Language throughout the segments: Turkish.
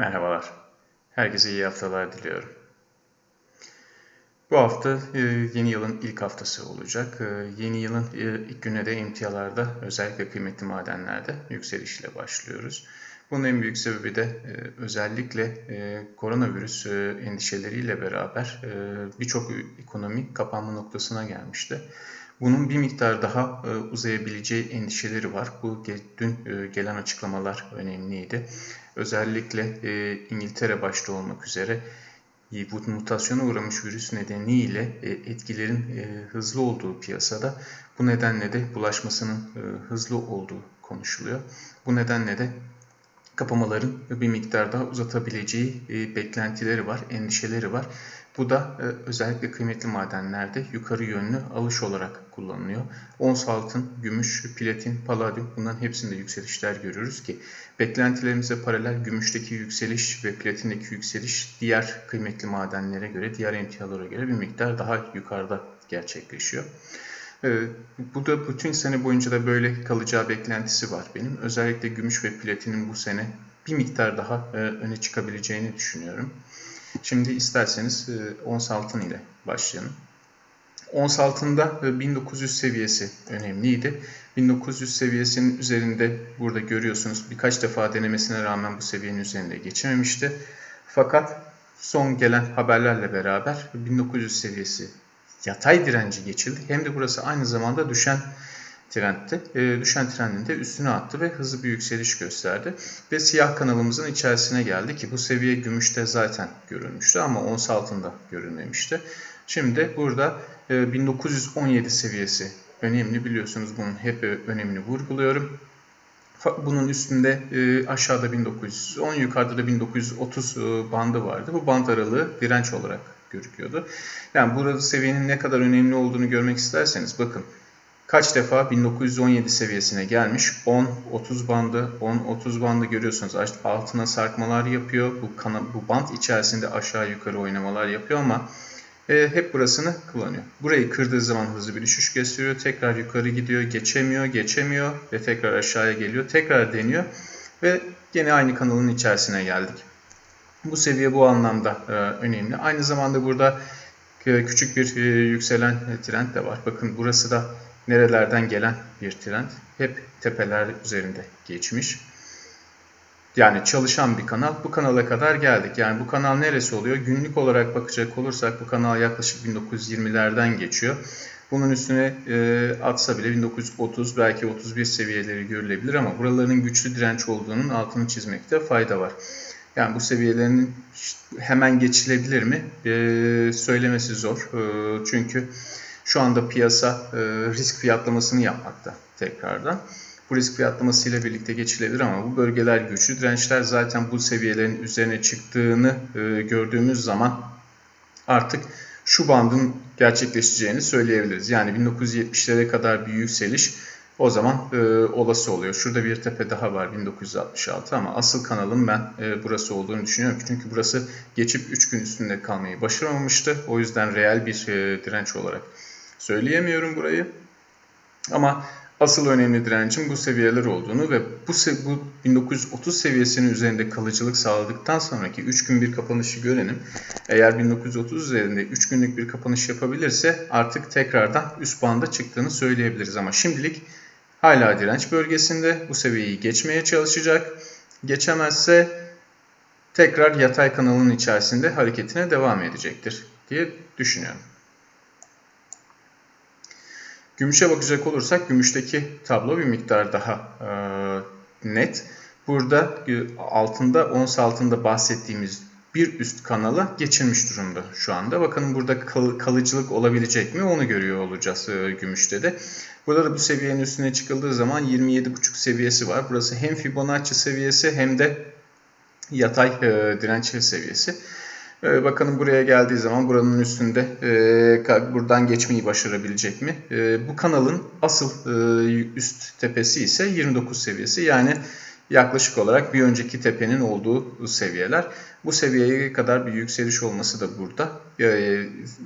Merhabalar. Herkese iyi haftalar diliyorum. Bu hafta e, yeni yılın ilk haftası olacak. E, yeni yılın e, ilk gününe de emtialarda özellikle kıymetli madenlerde yükselişle başlıyoruz. Bunun en büyük sebebi de özellikle koronavirüs endişeleriyle beraber birçok ekonomi kapanma noktasına gelmişti. Bunun bir miktar daha uzayabileceği endişeleri var. Bu dün gelen açıklamalar önemliydi. Özellikle İngiltere başta olmak üzere bu mutasyona uğramış virüs nedeniyle etkilerin hızlı olduğu piyasada bu nedenle de bulaşmasının hızlı olduğu konuşuluyor. Bu nedenle de kapamaların bir miktar daha uzatabileceği beklentileri var, endişeleri var. Bu da e, özellikle kıymetli madenlerde yukarı yönlü alış olarak kullanılıyor. Ons altın, gümüş, platin, paladyum bunların hepsinde yükselişler görüyoruz ki beklentilerimize paralel gümüşteki yükseliş ve platindeki yükseliş diğer kıymetli madenlere göre, diğer emtialara göre bir miktar daha yukarıda gerçekleşiyor. E, bu da bütün sene boyunca da böyle kalacağı beklentisi var benim. Özellikle gümüş ve platinin bu sene bir miktar daha e, öne çıkabileceğini düşünüyorum. Şimdi isterseniz e, ons altın ile başlayalım. Ons altında 1900 e, seviyesi önemliydi. 1900 seviyesinin üzerinde burada görüyorsunuz birkaç defa denemesine rağmen bu seviyenin üzerinde geçememişti. Fakat son gelen haberlerle beraber 1900 seviyesi yatay direnci geçildi. Hem de burası aynı zamanda düşen trendti. E, düşen trendin de üstüne attı ve hızlı bir yükseliş gösterdi. Ve siyah kanalımızın içerisine geldi ki bu seviye gümüşte zaten görülmüştü ama ons altında görülmemişti. Şimdi burada e, 1917 seviyesi önemli biliyorsunuz bunun hep önemini vurguluyorum. Bunun üstünde e, aşağıda 1910 yukarıda da 1930 e, bandı vardı. Bu band aralığı direnç olarak gözüküyordu. Yani burada seviyenin ne kadar önemli olduğunu görmek isterseniz bakın kaç defa 1917 seviyesine gelmiş. 10-30 bandı, 10-30 bandı görüyorsunuz. Altına sarkmalar yapıyor. Bu, kana, bu band içerisinde aşağı yukarı oynamalar yapıyor ama e, hep burasını kullanıyor. Burayı kırdığı zaman hızlı bir düşüş gösteriyor. Tekrar yukarı gidiyor, geçemiyor, geçemiyor ve tekrar aşağıya geliyor. Tekrar deniyor ve yine aynı kanalın içerisine geldik. Bu seviye bu anlamda e, önemli. Aynı zamanda burada e, küçük bir e, yükselen trend de var. Bakın burası da nerelerden gelen bir trend. Hep tepeler üzerinde geçmiş. Yani çalışan bir kanal. Bu kanala kadar geldik. Yani bu kanal neresi oluyor? Günlük olarak bakacak olursak bu kanal yaklaşık 1920'lerden geçiyor. Bunun üstüne e, atsa bile 1930 belki 31 seviyeleri görülebilir ama buraların güçlü direnç olduğunun altını çizmekte fayda var. Yani bu seviyelerin hemen geçilebilir mi? E, söylemesi zor. E, çünkü şu anda piyasa e, risk fiyatlamasını yapmakta tekrardan. Bu risk fiyatlaması ile birlikte geçilebilir ama bu bölgeler güçlü dirençler zaten bu seviyelerin üzerine çıktığını e, gördüğümüz zaman artık şu bandın gerçekleşeceğini söyleyebiliriz. Yani 1970'lere kadar bir yükseliş o zaman e, olası oluyor. Şurada bir tepe daha var 1966 ama asıl kanalım ben e, burası olduğunu düşünüyorum. Çünkü burası geçip 3 gün üstünde kalmayı başaramamıştı. O yüzden reel bir e, direnç olarak söyleyemiyorum burayı. Ama asıl önemli direncin bu seviyeler olduğunu ve bu, bu 1930 seviyesinin üzerinde kalıcılık sağladıktan sonraki 3 gün bir kapanışı görelim. Eğer 1930 üzerinde 3 günlük bir kapanış yapabilirse artık tekrardan üst banda çıktığını söyleyebiliriz. Ama şimdilik hala direnç bölgesinde bu seviyeyi geçmeye çalışacak. Geçemezse tekrar yatay kanalın içerisinde hareketine devam edecektir diye düşünüyorum. Gümüşe bakacak olursak gümüşteki tablo bir miktar daha e, net. Burada e, altında ons altında bahsettiğimiz bir üst kanala geçilmiş durumda şu anda. Bakın burada kal kalıcılık olabilecek mi onu görüyor olacağız e, gümüşte de. Burada da bu seviyenin üstüne çıkıldığı zaman 27,5 seviyesi var. Burası hem Fibonacci seviyesi hem de yatay e, direnç seviyesi. E, bakalım buraya geldiği zaman buranın üstünde e, buradan geçmeyi başarabilecek mi? E, bu kanalın asıl e, üst tepesi ise 29 seviyesi. Yani yaklaşık olarak bir önceki tepenin olduğu seviyeler. Bu seviyeye kadar bir yükseliş olması da burada e,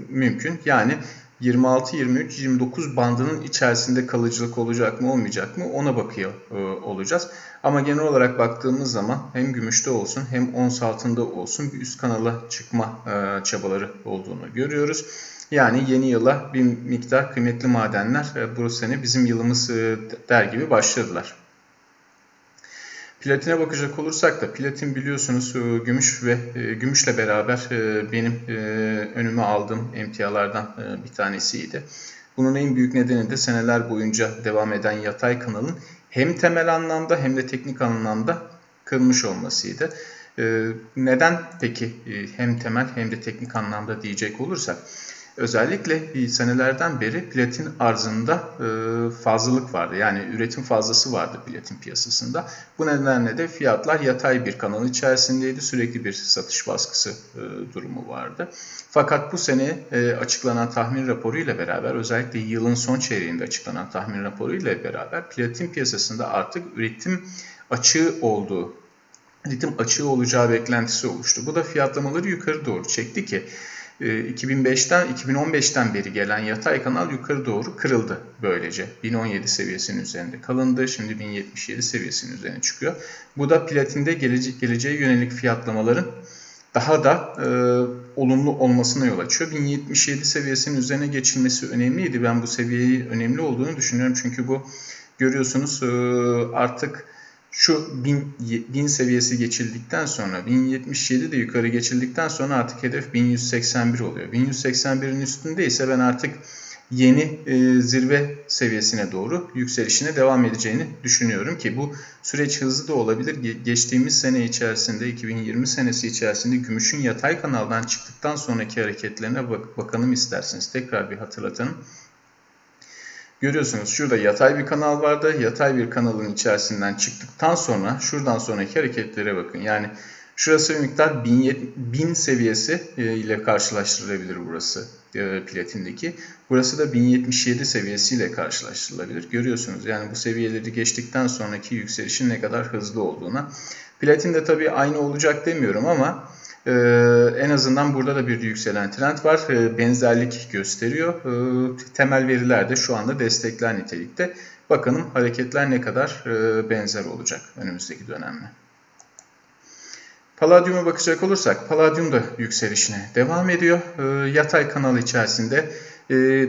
mümkün. Yani 26, 23, 29 bandının içerisinde kalıcılık olacak mı olmayacak mı ona bakıyor e, olacağız. Ama genel olarak baktığımız zaman hem gümüşte olsun hem ons altında olsun bir üst kanala çıkma e, çabaları olduğunu görüyoruz. Yani yeni yıla bir miktar kıymetli madenler e, bu sene bizim yılımız e, der gibi başladılar. Platine bakacak olursak da platin biliyorsunuz e, gümüş ve e, gümüşle beraber e, benim önüme aldığım emtialardan bir tanesiydi. Bunun en büyük nedeni de seneler boyunca devam eden yatay kanalın hem temel anlamda hem de teknik anlamda kırılmış olmasıydı. Neden peki hem temel hem de teknik anlamda diyecek olursak? Özellikle senelerden beri platin arzında e, fazlalık vardı. Yani üretim fazlası vardı platin piyasasında. Bu nedenle de fiyatlar yatay bir kanal içerisindeydi. Sürekli bir satış baskısı e, durumu vardı. Fakat bu sene e, açıklanan tahmin raporu ile beraber özellikle yılın son çeyreğinde açıklanan tahmin raporu ile beraber platin piyasasında artık üretim açığı olduğu, üretim açığı olacağı beklentisi oluştu. Bu da fiyatlamaları yukarı doğru çekti ki 2005'ten ee, 2015'ten beri gelen yatay kanal yukarı doğru kırıldı böylece. 1017 seviyesinin üzerinde kalındı. Şimdi 1077 seviyesinin üzerine çıkıyor. Bu da platinde gelece geleceğe yönelik fiyatlamaların daha da e, olumlu olmasına yol açıyor. 1077 seviyesinin üzerine geçilmesi önemliydi. Ben bu seviyeyi önemli olduğunu düşünüyorum. Çünkü bu görüyorsunuz e, artık şu 1000, 1000 seviyesi geçildikten sonra 1077 de yukarı geçildikten sonra artık hedef 1181 oluyor. 1181'in üstünde ise ben artık yeni e, zirve seviyesine doğru yükselişine devam edeceğini düşünüyorum ki bu süreç hızlı da olabilir. Geçtiğimiz sene içerisinde 2020 senesi içerisinde gümüşün yatay kanaldan çıktıktan sonraki hareketlerine bak bakalım isterseniz tekrar bir hatırlatalım. Görüyorsunuz şurada yatay bir kanal vardı. Yatay bir kanalın içerisinden çıktıktan sonra şuradan sonraki hareketlere bakın. Yani şurası bir miktar 1000, 1000 seviyesi e, ile karşılaştırılabilir burası e, platindeki. Burası da 1077 seviyesiyle karşılaştırılabilir. Görüyorsunuz yani bu seviyeleri geçtikten sonraki yükselişin ne kadar hızlı olduğuna. Platin de tabii aynı olacak demiyorum ama ee, en azından burada da bir yükselen trend var. Ee, benzerlik gösteriyor. Ee, temel veriler de şu anda destekler nitelikte. Bakalım hareketler ne kadar e, benzer olacak önümüzdeki dönemde. Palladium'a bakacak olursak Palladium da yükselişine devam ediyor. Yatay kanal içerisinde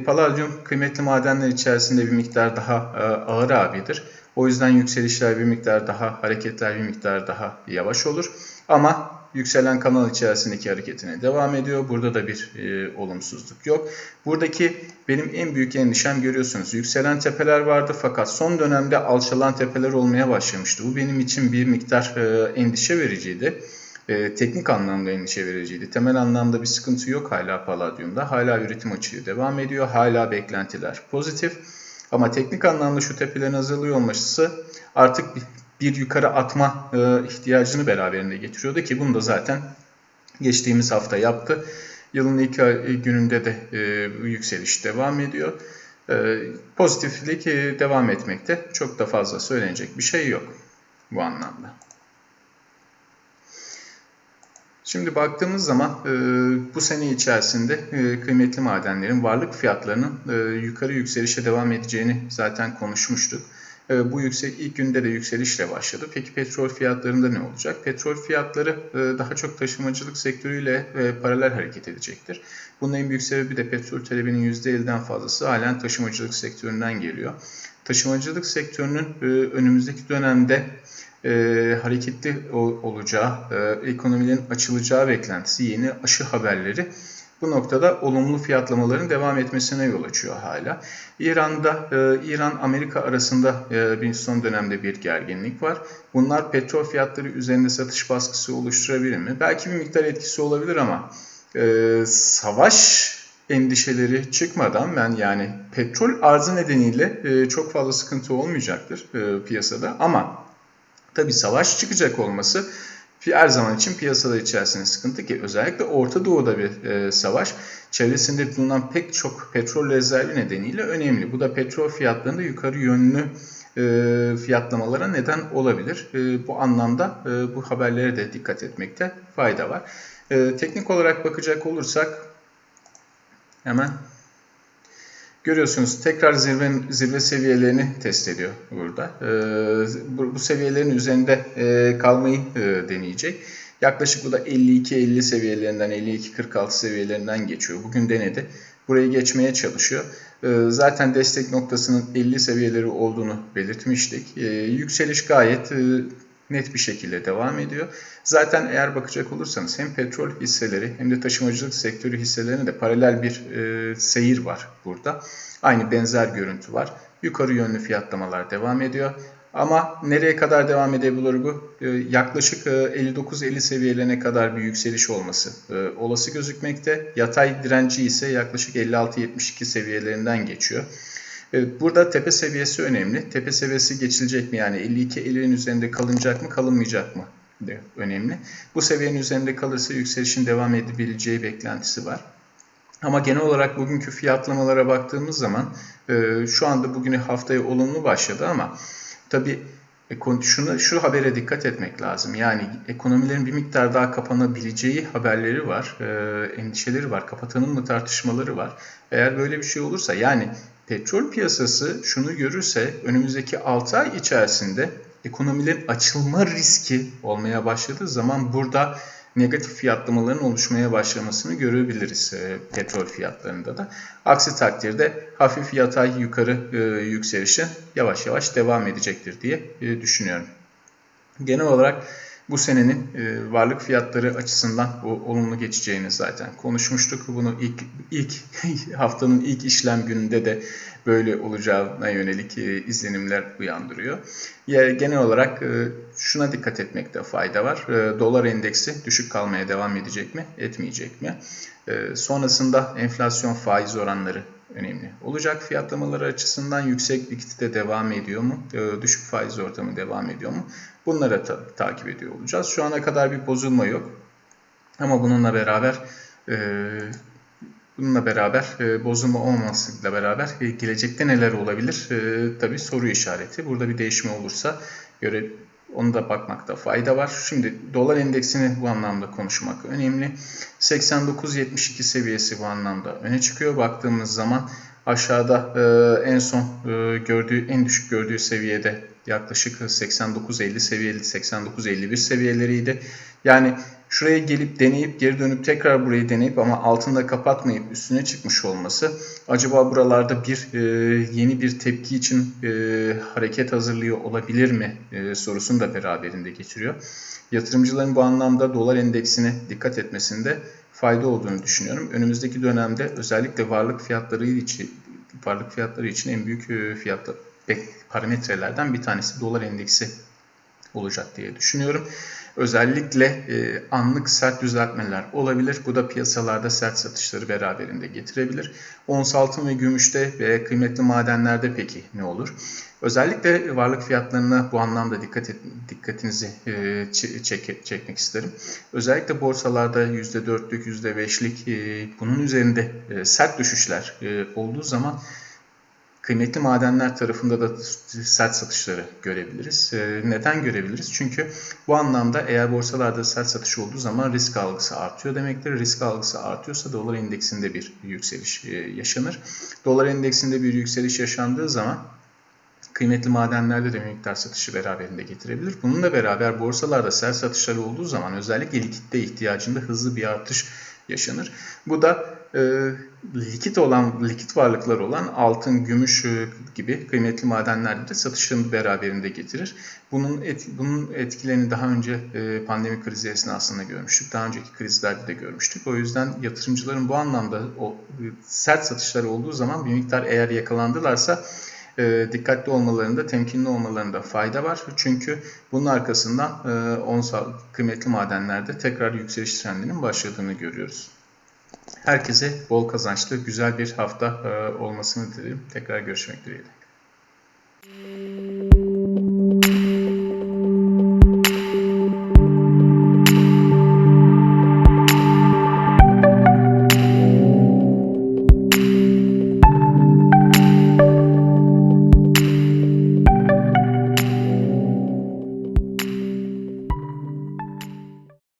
Palladium kıymetli madenler içerisinde bir miktar daha e, ağır abidir. O yüzden yükselişler bir miktar daha, hareketler bir miktar daha yavaş olur. Ama yükselen kanal içerisindeki hareketine devam ediyor. Burada da bir e, olumsuzluk yok. Buradaki benim en büyük endişem görüyorsunuz. Yükselen tepeler vardı fakat son dönemde alçalan tepeler olmaya başlamıştı. Bu benim için bir miktar e, endişe vericiydi. E, teknik anlamda endişe vericiydi. Temel anlamda bir sıkıntı yok hala Palladium'da. Hala üretim açığı devam ediyor. Hala beklentiler pozitif. Ama teknik anlamda şu tepelerin hazırlıyor olması artık bir yukarı atma e, ihtiyacını beraberinde getiriyordu ki bunu da zaten geçtiğimiz hafta yaptı. Yılın ilk gününde de e, yükseliş devam ediyor. E, pozitiflik devam etmekte. Çok da fazla söylenecek bir şey yok bu anlamda. Şimdi baktığımız zaman bu sene içerisinde kıymetli madenlerin varlık fiyatlarının yukarı yükselişe devam edeceğini zaten konuşmuştuk. Ee, bu yüksek ilk günde de yükselişle başladı. Peki petrol fiyatlarında ne olacak? Petrol fiyatları e, daha çok taşımacılık sektörüyle e, paralel hareket edecektir. Bunun en büyük sebebi de petrol talebinin %50'den fazlası halen taşımacılık sektöründen geliyor. Taşımacılık sektörünün e, önümüzdeki dönemde hareketli olacağı, ekonomilerin açılacağı beklentisi, yeni aşı haberleri bu noktada olumlu fiyatlamaların devam etmesine yol açıyor hala. İran'da, e, İran-Amerika arasında e, bir son dönemde bir gerginlik var. Bunlar petrol fiyatları üzerinde satış baskısı oluşturabilir mi? Belki bir miktar etkisi olabilir ama e, savaş endişeleri çıkmadan ben yani petrol arzı nedeniyle e, çok fazla sıkıntı olmayacaktır e, piyasada ama tabi savaş çıkacak olması her zaman için piyasalar içerisinde sıkıntı ki özellikle Orta Doğu'da bir e, savaş çevresinde bulunan pek çok petrol rezervi nedeniyle önemli. Bu da petrol fiyatlarında yukarı yönlü e, fiyatlamalara neden olabilir. E, bu anlamda e, bu haberlere de dikkat etmekte fayda var. E, teknik olarak bakacak olursak hemen Görüyorsunuz tekrar zirve, zirve seviyelerini test ediyor burada. Ee, bu, bu seviyelerin üzerinde e, kalmayı e, deneyecek. Yaklaşık bu da 52-50 seviyelerinden, 52-46 seviyelerinden geçiyor. Bugün denedi. Burayı geçmeye çalışıyor. Ee, zaten destek noktasının 50 seviyeleri olduğunu belirtmiştik. Ee, yükseliş gayet e, net bir şekilde devam ediyor. Zaten eğer bakacak olursanız hem petrol hisseleri hem de taşımacılık sektörü hisselerine de paralel bir e, seyir var burada. Aynı benzer görüntü var. Yukarı yönlü fiyatlamalar devam ediyor. Ama nereye kadar devam edebilir bu? Ee, yaklaşık 59-50 seviyelerine kadar bir yükseliş olması e, olası gözükmekte. Yatay direnci ise yaklaşık 56-72 seviyelerinden geçiyor. E, burada tepe seviyesi önemli. Tepe seviyesi geçilecek mi? Yani 52-50'nin üzerinde kalınacak mı, kalınmayacak mı? de önemli. Bu seviyenin üzerinde kalırsa yükselişin devam edebileceği beklentisi var. Ama genel olarak bugünkü fiyatlamalara baktığımız zaman e, şu anda bugünü haftaya olumlu başladı ama tabii şunu, şu habere dikkat etmek lazım. Yani ekonomilerin bir miktar daha kapanabileceği haberleri var, e, endişeleri var, kapatanın mı tartışmaları var. Eğer böyle bir şey olursa yani petrol piyasası şunu görürse önümüzdeki 6 ay içerisinde ekonomilerin açılma riski olmaya başladığı zaman burada negatif fiyatlamaların oluşmaya başlamasını görebiliriz e, petrol fiyatlarında da. Aksi takdirde hafif yatay yukarı e, yükselişi yavaş yavaş devam edecektir diye e, düşünüyorum. Genel olarak bu senenin e, varlık fiyatları açısından o, olumlu geçeceğini zaten konuşmuştuk. Bunu ilk ilk haftanın ilk işlem gününde de böyle olacağına yönelik e, izlenimler uyandırıyor. Ya, genel olarak e, şuna dikkat etmekte fayda var. Dolar endeksi düşük kalmaya devam edecek mi, etmeyecek mi? Sonrasında enflasyon faiz oranları önemli olacak. Fiyatlamaları açısından yüksek likidite devam ediyor mu? Düşük faiz ortamı devam ediyor mu? Bunları ta takip ediyor olacağız. Şu ana kadar bir bozulma yok. Ama bununla beraber e, bununla beraber e, bozulma olmamasıyla beraber e, gelecekte neler olabilir? E, tabii soru işareti. Burada bir değişme olursa göre onu da bakmakta fayda var. Şimdi dolar endeksini bu anlamda konuşmak önemli. 89.72 seviyesi bu anlamda öne çıkıyor. Baktığımız zaman aşağıda e, en son e, gördüğü en düşük gördüğü seviyede yaklaşık 89-50 seviyeli 89-51 seviyeleriydi. Yani şuraya gelip deneyip geri dönüp tekrar burayı deneyip ama altında kapatmayıp üstüne çıkmış olması acaba buralarda bir e, yeni bir tepki için e, hareket hazırlıyor olabilir mi e, sorusunu da beraberinde getiriyor. Yatırımcıların bu anlamda dolar endeksine dikkat etmesinde fayda olduğunu düşünüyorum. Önümüzdeki dönemde özellikle varlık fiyatları için varlık fiyatları için en büyük e, fiyatlar parametrelerden bir tanesi dolar endeksi olacak diye düşünüyorum. Özellikle e, anlık sert düzeltmeler olabilir. Bu da piyasalarda sert satışları beraberinde getirebilir. Ons altın ve gümüşte ve kıymetli madenlerde peki ne olur? Özellikle varlık fiyatlarına bu anlamda dikkat et, dikkatinizi e, çek, çekmek isterim. Özellikle borsalarda %4'lük, %5'lik e, bunun üzerinde e, sert düşüşler e, olduğu zaman kıymetli madenler tarafında da sert satışları görebiliriz. Ee, neden görebiliriz? Çünkü bu anlamda eğer borsalarda sert satış olduğu zaman risk algısı artıyor demektir. Risk algısı artıyorsa dolar endeksinde bir yükseliş e, yaşanır. Dolar endeksinde bir yükseliş yaşandığı zaman kıymetli madenlerde de miktar satışı beraberinde getirebilir. Bununla beraber borsalarda sert satışlar olduğu zaman özellikle likitte ihtiyacında hızlı bir artış yaşanır. Bu da e, likit olan likit varlıklar olan altın, gümüş e, gibi kıymetli madenlerde de satışın beraberinde getirir. Bunun et, bunun etkilerini daha önce e, pandemi krizi esnasında görmüştük. Daha önceki krizlerde de görmüştük. O yüzden yatırımcıların bu anlamda o sert satışları olduğu zaman bir miktar eğer yakalandılarsa e, dikkatli olmalarında, temkinli olmalarında fayda var. Çünkü bunun arkasından e, onsal kıymetli madenlerde tekrar yükseliş trendinin başladığını görüyoruz. Herkese bol kazançlı, güzel bir hafta e, olmasını dilerim. Tekrar görüşmek dileğiyle.